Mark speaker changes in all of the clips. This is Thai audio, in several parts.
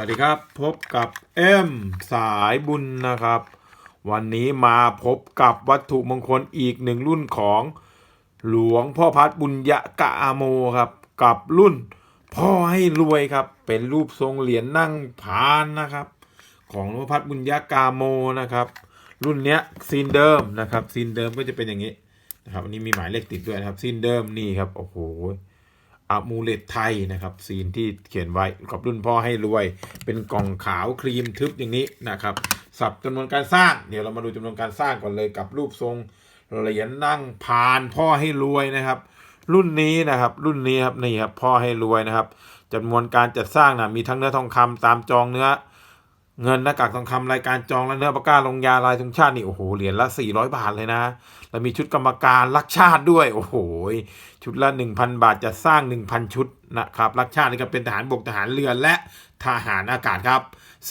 Speaker 1: วัสดีครับ พบกับเอ็มสายบุญนะครับ วันนี้มาพบกับวัตถุมงคลอีกหนึ่งรุ่นของหลวงพ่อพัดบุญยกะอาโมครับกับรุ่นพ่อให้รวยครับ เป็นรูปทรงเหรียญนั่งพานนะครับ ของหลวงพ่อพัดบุญยะกาโมนะครับ รุ่นเนี้ยซีนเดิมนะครับซีนเดิมก็จะเป็นอย่างนี้นะครับอันนี้มีหมายเลขติดด้วยนะครับซีนเดิมนี่ครับโอ้โห อะมูเลตไทยนะครับซีนที่เขียนไว้กับรุ่นพ่อให้รวย เป็นกล่องขาวครีมทึบอย่างนี้นะครับสับจำนวนการสร้าง เดี๋ยวเรามาดูจำนวนการสร้างก่อนเลยกับรูปทรงเหรียญนั่งพานพ่อให้รวยนะครับ รุ่นนี้นะครับ รุ่นนี้ครับนี่ครับพ่อให้รวยนะครับจำนวนการจัดสร้างนะมีทั้งเนื้อทองคำตามจองเนื้อ เงินหน้ากากทองคำรายการจองและเนื้อปากกาลงยาลายธงชาตินี่โอ้โหเหรียญละ 400 บาทเลยนะ แล้วมีชุดกรรมการรักชาติด้วย โอ้โห ชุดละ 1,000 บาทจะสร้าง 1,000 ชุดนะครับรักชาตินี่ก็เป็นทหารบกทหารเรือและทหารอากาศครับ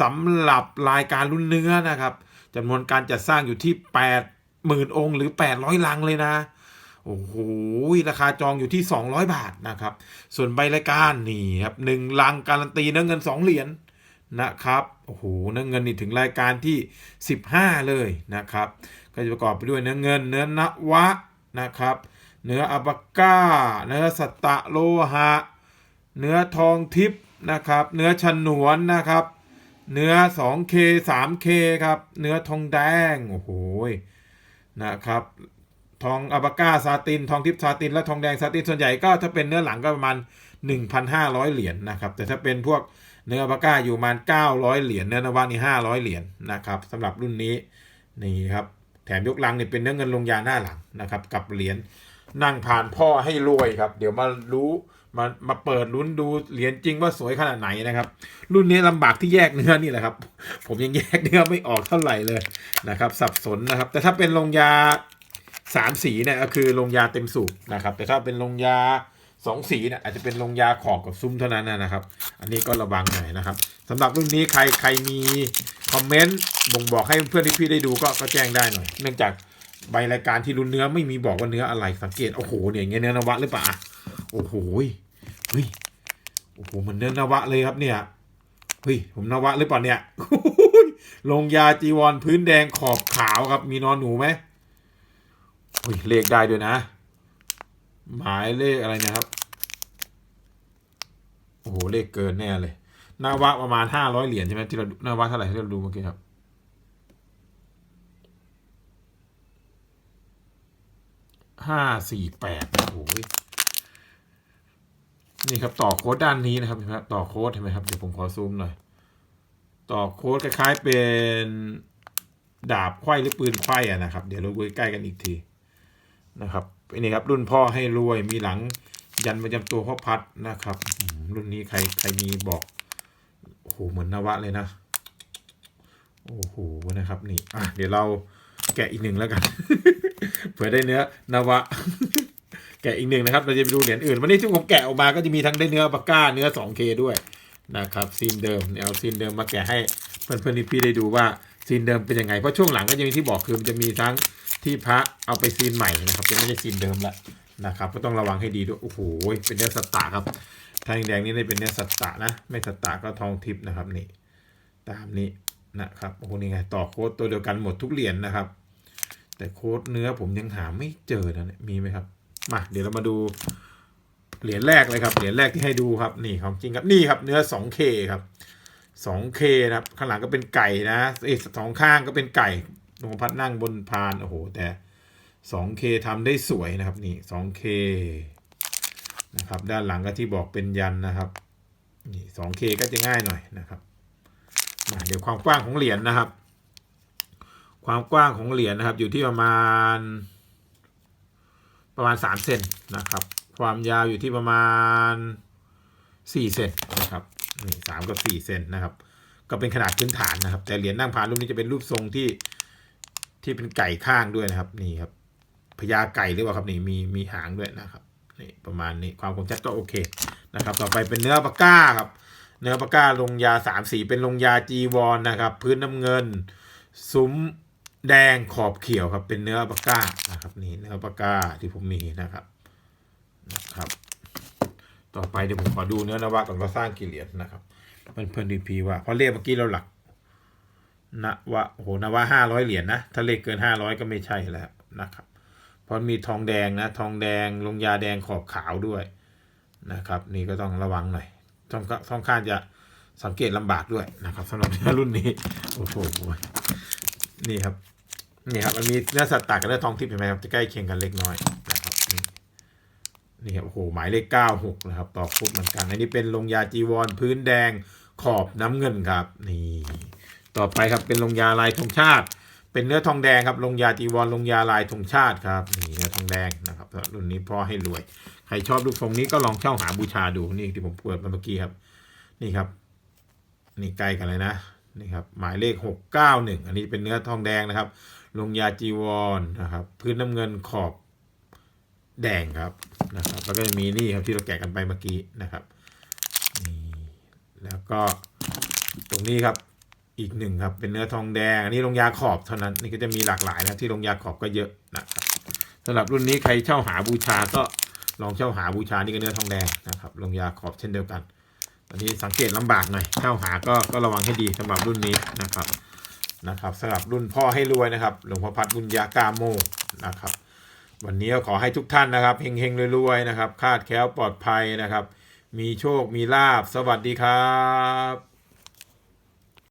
Speaker 1: สำหรับรายการรุ่นเนื้อนะครับจำนวนการจัดสร้างอยู่ที่ 80,000 องค์ หรือ 800 ลังเลยนะโอ้โห ราคาจองอยู่ที่ 200 บาทนะครับ ส่วนใบรายการนี่ครับหนึ่งลังการันตีเนื้อเงิน 2 เหรียญ นะครับ โอ้โห เนื้อเงินนี่ถึงรายการที่ 15 เลยนะครับ ก็จะประกอบไปด้วยเนื้อเงิน เนื้อนวะนะครับ เนื้ออัปาก้า เนื้อสตะโลหะ เนื้อทองทิพย์นะครับ เนื้อฉนวนนะครับ เนื้อ 2K 3K ครับ เนื้อทองแดง โอ้โห นะครับ ทองอัปาก้าซาติน ทองทิพย์ซาติน และทองแดงซาติน ส่วนใหญ่ก็ถ้าเป็นเนื้อหลังก็ประมาณ 1,500 เหรียญนะครับ แต่ถ้าเป็นพวก เนื้อปาก้าอยู่ประมาณ 900 เหรียญเนื้อนวะนี่500 เหรียญนะครับสำหรับรุ่นนี้นี่ครับแถมยกลังนี่เป็นเนื้อเงินลงยาหน้าหลังนะครับกับเหรียญนั่งผ่านพ่อให้รวยครับ เดี๋ยวมารู้มามาเปิดลุ้นดูเหรียญจริงว่าสวยขนาดไหนนะครับ รุ่นนี้ลำบากที่แยกเนื้อนี่แหละครับ ผมยังแยกเนื้อไม่ออกเท่าไหร่เลยนะครับ สับสนนะครับ แต่ถ้าเป็นลงยาสามสีเนี่ยก็คือลงยาเต็มสูบนะครับ แต่ถ้าเป็นลงยา สองสีเนี่ยอาจจะเป็นลงยาขอบกับซุ้มเท่านั้นนะครับ อันนี้ก็ระวังหน่อยนะครับสำหรับรุ่นนี้ใครใครมีคอมเมนต์บ่งบอกให้เพื่อนที่พี่ได้ดูก็ก็แจ้งได้หน่อย เนื่องจากใบรายการที่รุ่นเนื้อไม่มีบอกว่าเนื้ออะไรสังเกตโอ้โหเนี่ยอย่างเงี้ยเนื้อนวะหรือเปล่าโอ้โหเฮ้ยโอ้โหมันเนื้อนวะเลยครับเนี่ยเฮ้ยผมนวะหรือเปล่าเนี่ยลงยาจีวรพื้นแดงขอบขาวครับมีนอนหนูไหมเฮ้ยเลขได้ด้วยนะ หมายเลขอะไรเนะครับ โอ้โห เลขเกินแน่เลยนาวะประมาณห้าร้อยเหรียญใช่ไหมที่เรานาวะเท่าไหร่ที่เราดูเมื่อกี้ครับห้าสี่แปดโอ้โหนี่ครับต่อโค้ดด้านนี้นะครับเห็นไหมครับต่อโค้ดเห็นไหมครับเดี๋ยวผมขอซูมหน่อย ต่อโค้ดคล้ายๆเป็นดาบไขว้หรือปืนไขว้อะนะครับ เดี๋ยวเราดูใกล้กันอีกทีนะครับ นี่ครับ รุ่นพ่อให้รวยมีหลังยันประจำตัวพ่อพัดนะครับ รุ่นนี้ใครใครมีบอกโอ้โหเหมือนนวะเลยนะโอ้โหนะครับนี่อะเดี๋ยวเราแกะอีกหนึ่งแล้วกัน เผื่อได้เนื้อนวะ แกะอีกหนึ่งนะครับ เราจะไปดูเหรียญอื่น วันนี้ที่ผมแกะออกมาก็จะมีทั้งได้เนื้อปากก้าเนื้อ 2K ด้วยนะครับซีนเดิมเนี่ยเอาซีนเดิมมาแกะให้เพื่อนๆพี่ได้ดูว่าซีนเดิมเป็นยังไงเพราะช่วงหลังก็จะมีที่บอกคือมันจะมีทั้ง ที่พระเอาไปซีนใหม่นะครับจะไม่ใช่ซีนเดิมละนะครับ ก็ต้องระวังให้ดีด้วยโอ้โหเป็นเนื้อสตาร์ครับทางแดงนี่ได้เป็นเนื้อสตาร์นะ ไม่สตาร์ก็ทองทิพย์นะครับนี่ตามนี้นะครับโอ้โหนี่ไงต่อโค้ดตัวเดียวกันหมดทุกเหรียญนะครับ แต่โค้ดเนื้อผมยังหาไม่เจอนะมีไหมครับมาเดี๋ยวเรามาดูเหรียญแรกเลยครับเหรียญแรกที่ให้ดูครับนี่ของจริงครับนี่ครับเนื้อ 2K ครับ 2K นะครับข้างหลังก็เป็นไก่นะเอสองข้างก็เป็นไก่ หลวงพัดนั่งบนพานโอ้โหแต่ 2K ทำได้สวยนะครับนี่ 2K นะครับด้านหลังก็ที่บอกเป็นยันนะครับนี่ 2K ก็จะง่ายหน่อยนะครับมาเดี๋ยวความกว้างของเหรียญนะครับ ความกว้างของเหรียญนะครับ อยู่ที่ประมาณ ประมาณ 3 เซนนะครับ ความยาวอยู่ที่ประมาณ 4 เซนนะครับนี่สามกับ4เซนนะครับ ก็เป็นขนาดพื้นฐานนะครับ แต่เหรียญนั่งพานรูปนี้จะเป็นรูปทรงที่ ที่เป็นไก่ข้างด้วยนะครับนี่ครับพญาไก่หรือเปล่าครับนี่มีมีหางด้วยนะครับนี่ประมาณนี้ความคมชัดก็โอเคนะครับ ต่อไปเป็นเนื้อปาก้าครับ เนื้อปาก้าลงยาสามสีเป็นลงยาจีวรนนะครับ พื้นน้ำเงิน ซุ้มแดงขอบเขียวครับ เป็นเนื้อปาก้านะครับนี่เนื้อปาก้าที่ผมมีนะครับนะครับ ต่อไปเดี๋ยวผมขอดูเนื้อนวะก่อนว่าสร้างกี่เหรียญนะครับเพื่อนเพื่อนดีพีว่าเพราะเลขเมื่อกี้เราหลัก นะว่าโอ้โหนะว่าห้าร้อยเหรียญนะถ้าเลขเกินห้าร้อยก็ไม่ใช่แล้วนะครับเพราะมีทองแดงนะ ทองแดงลงยาแดงขอบขาวด้วยนะครับ นี่ก็ต้องระวังหน่อยต้องต้องค่างจะสังเกตลำบากด้วยนะครับสำหรับเนื้อรุ่นนี้โอ้โหนี่ครับนี่ครับมันมีเนื้อสัตว์ตากับเนื้อทองทิพย์เห็นไหมครับจะใกล้เคียงกันเล็กน้อยนะครับนี่นี่ครับโอ้โหหมายเลขเก้าหกนะครับต่อฟุตเหมือนกันอันนี้เป็นลงยาจีวรพื้นแดงขอบน้ำเงินครับนี่ ต่อไปครับเป็นลงยาลายธงชาติ เป็นเนื้อทองแดงครับลงยาจีวรลงยาลายธงชาติครับนี่เนื้อทองแดงนะครับรุ่นนี้พ่อให้รวย ใครชอบลูกทรงนี้ก็ลองเช่าหาบูชาดูนี่ที่ผมเปิดมาเมื่อกี้ครับ นี่ครับ นี่ใกล้กันเลยนะนี่ครับหมายเลขหกเก้าหนึ่งอันนี้เป็นเนื้อทองแดงนะครับ ลงยาจีวรนนะครับ พื้นน้ำเงินขอบแดงครับนะครับ แล้วก็จะมีนี่ครับที่เราแกะกันไปเมื่อกี้นะครับนี่แล้วก็ตรงนี้ครับ อีกหนึ่งครับ เป็นเนื้อทองแดง อันนี้ลงยาขอบเท่านั้น นี่ก็จะมีหลากหลายนะที่ลงยาขอบก็เยอะนะครับสำหรับรุ่นนี้ใครเช่าหาบูชาก็ลองเช่าหาบูชานี่ก็เนื้อทองแดงนะครับ ลงยาขอบเช่นเดียวกันอันนี้สังเกตลำบากหน่อยเช่าหาก็ก็ระวังให้ดีสำหรับรุ่นนี้นะครับนะครับสำหรับรุ่นพ่อให้รวยนะครับ หลวงพ่อพัดบุญญากาโมนะครับ วันนี้ขอให้ทุกท่านนะครับเฮงๆรวยๆนะครับ คาดแคล้วปลอดภัยนะครับ มีโชคมีลาบสวัสดีครับ